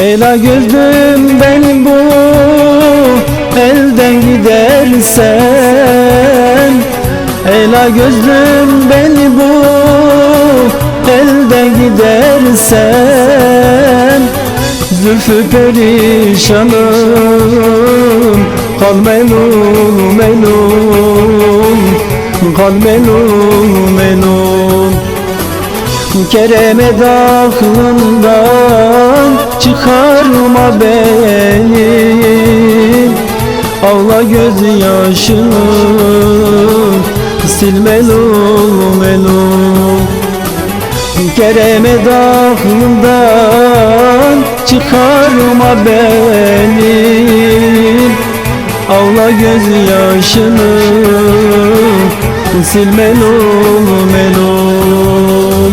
Ela gözlüm benim bu elden gidersen. Ela gözlüm beni bu elden gidersen. Zülfü perişanım Kal melul melul Kal melul melul Kereme aklından çıkarma beni? Ağla gözyaşını sil melul melul Kereme aklından çıkarma beni? Ağla gözyaşını sil melul melul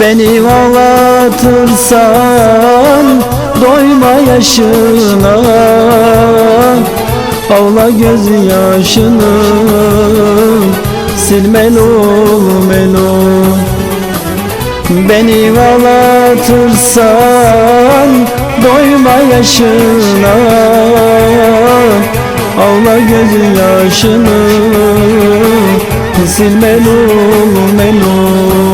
Beni ağlatırsan doyma yaşına. Ağla gözyaşını sil melul melul Beni ağlatırsan doyma yaşına. Ağla gözyaşını sil melul melul